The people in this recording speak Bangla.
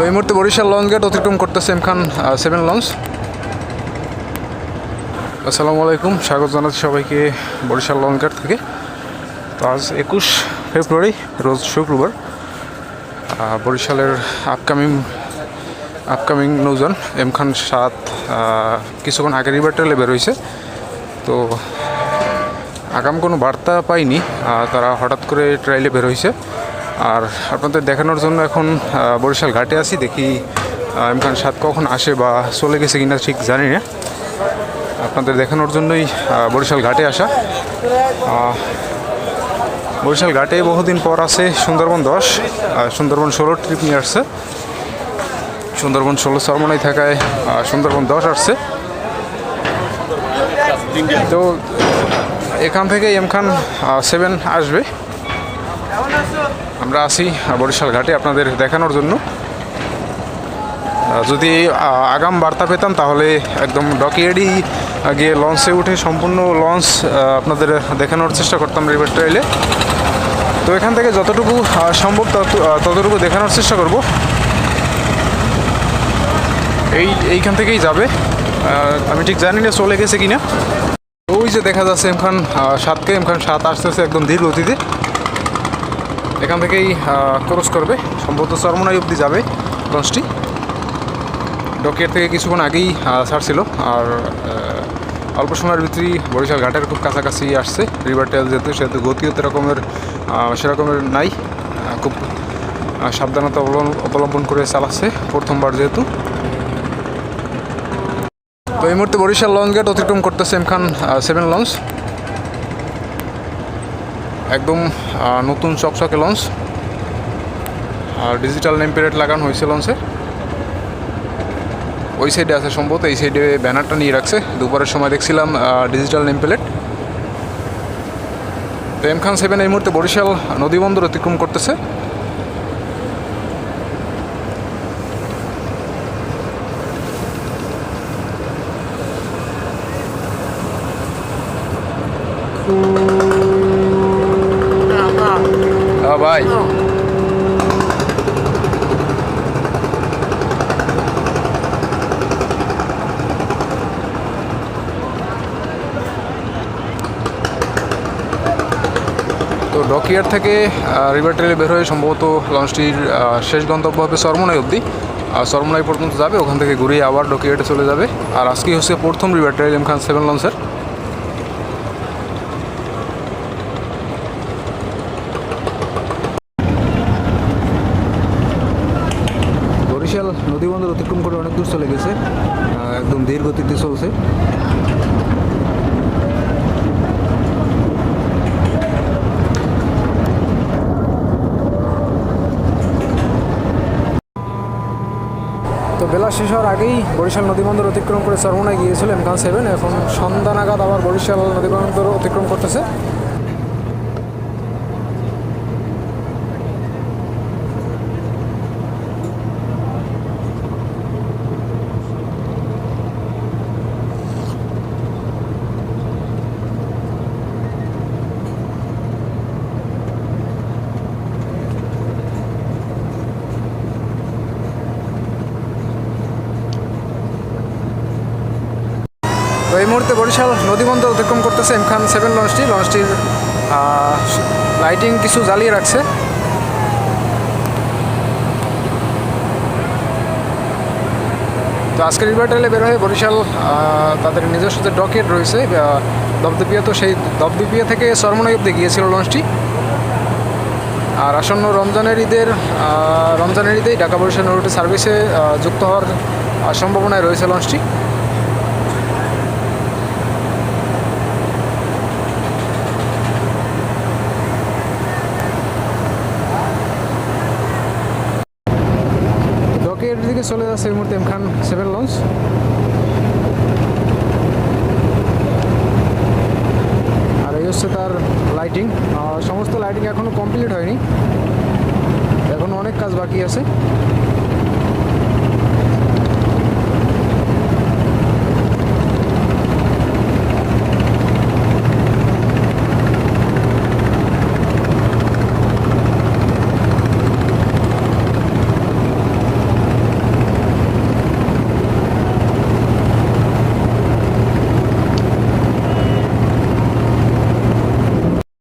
তো এই মুহূর্তে বরিশাল লঞ্চ গেট অতিক্রম করতেছে এম খান সেভেন লঞ্চ আসসালামু আলাইকুম, স্বাগত জানাচ্ছি সবাইকে বরিশাল লঞ্চ গেট থেকে। তো আজ একুশ ফেব্রুয়ারি, রোজ শুক্রবার বরিশালের আপকামিং আপকামিং নৌজন এম খান সাত কিছুক্ষণ আগের রিভার ট্রেলে বেরোইছে তো আগাম কোনো বার্তা পাইনি তারা হঠাৎ করে ট্রাইলে বের হয়েছে আর আপনাদের দেখানোর জন্য এখন বরিশাল ঘাটে আছি, দেখি ইমরান সাত কখন আসে বা চলে গেছে কিনা ঠিক জানি না। আপনাদের দেখানোর জন্যই বরিশাল ঘাটে আসা। বরিশাল ঘাটে বহুদিন পর আছে সুন্দরবন দশ সুন্দরবন ষোলো ট্রিপ নিয়ে আসছে। সুন্দরবন ষোলো সরমনাই থাকায় সুন্দরবন দশ আসছে। তো এখান থেকে এম খান সেভেন আসবে। আমরা আসি বরিশাল ঘাটে আপনাদের দেখানোর জন্য। যদি আগাম বার্তা পেতাম তাহলে একদম ডকিয়ারি গিয়ে লঞ্চে উঠে সম্পূর্ণ লঞ্চ আপনাদের দেখানোর চেষ্টা করতাম রিভার ট্রেলে তো এখান থেকে যতটুকু সম্ভব তত- ততটুকু দেখানোর চেষ্টা করব। এই, এইখান থেকেই যাবে। আমি ঠিক জানি না চলে গেছে কিনা। ওই যে দেখা যাচ্ছে এমখান সাতকে, এমখান সাত আসতেছে একদম ধীর গতিতে। এখান থেকেই ক্রস করবে। সম্ভবত চরমনাই অবধি যাবে লঞ্চটি। ডকিয়ার থেকে কিছুক্ষণ আগেই ছাড়ছিল। আর অল্প সময়ের ভিতরেই বরিশাল ঘাটের খুব কাছাকাছি আসছে। রিভার টেল যেহেতু, সেহেতু গতিও সেরকমের সেরকমের নাই। খুব সাবধানতা অবলম্বন করে চালাচ্ছে প্রথমবার যেহেতু। তো এই মুহূর্তে বরিশাল লঞ্চ গেট অতিক্রম করতেছে এম খান সেভেন লঞ্চ একদম নতুন চকচকে লঞ্চ। আর ডিজিটাল নেম প্লেট লাগানো হয়েছে লঞ্চে। ওই সাইডে আছে সম্ভবত, এই সাইডে ব্যানারটা নিয়ে রাখছে। দুপুরের সময় দেখছিলাম ডিজিটাল নেম প্লেট তো খান সেভেন এই মুহূর্তে বরিশাল নদীবন্দর অতিক্রম করতেছে। হ্যাঁ ভাই। তো ডকিয়ার থেকে রিভার ট্রেলে বের হয়ে সম্ভবত লঞ্চটির শেষ গন্তব্য হবে সরমনাই অবধি। আর সরমনাই পর্যন্ত যাবে, ওখান থেকে ঘুরিয়ে আবার ডকিয়ার্টে চলে যাবে। আর আজকেই হচ্ছে প্রথম river trail M Khan seven লঞ্চের বরিশাল নদীবন্দর অতিক্রম করে অনেক দূর চলে গেছে আহ, একদম ধীর গতিতে চলছে। তো বেলা শেষ হওয়ার আগেই বরিশাল নদীবন্দর অতিক্রম করে চরমনায় গিয়েছিল এমকান সেভেন। এখন সন্ধ্যা নাগাদ আবার বরিশাল নদীবন্দর অতিক্রম করতেছে। এই মুহূর্তে বরিশাল নদীবন্দর অতিক্রম করতেছে এমখান সেভেন লঞ্চটি লঞ্চটির লাইটিং কিছু জ্বালিয়ে রাখছে। তো আজকে রিভার ট্রেলে বের হয়ে বরিশাল তাদের নিজস্ব যে ডকেট রয়েছে আহ, তো সেই দপদপিয়া থেকে সরমনাই অব্দি গিয়েছিল লঞ্চটি আর আসন্ন রমজানের ঈদের রমজানের ঈদেই ঢাকা বরিশাল রুটে সার্ভিসে যুক্ত হওয়ার সম্ভাবনায় রয়েছে লঞ্চটি ডকের দিকে চলে যাচ্ছে এই মুহূর্তে এমখান সেভেন লঞ্চ আর এই হচ্ছে তার লাইটিং সমস্ত লাইটিং এখনও কমপ্লিট হয়নি। এখনও অনেক কাজ বাকি আছে।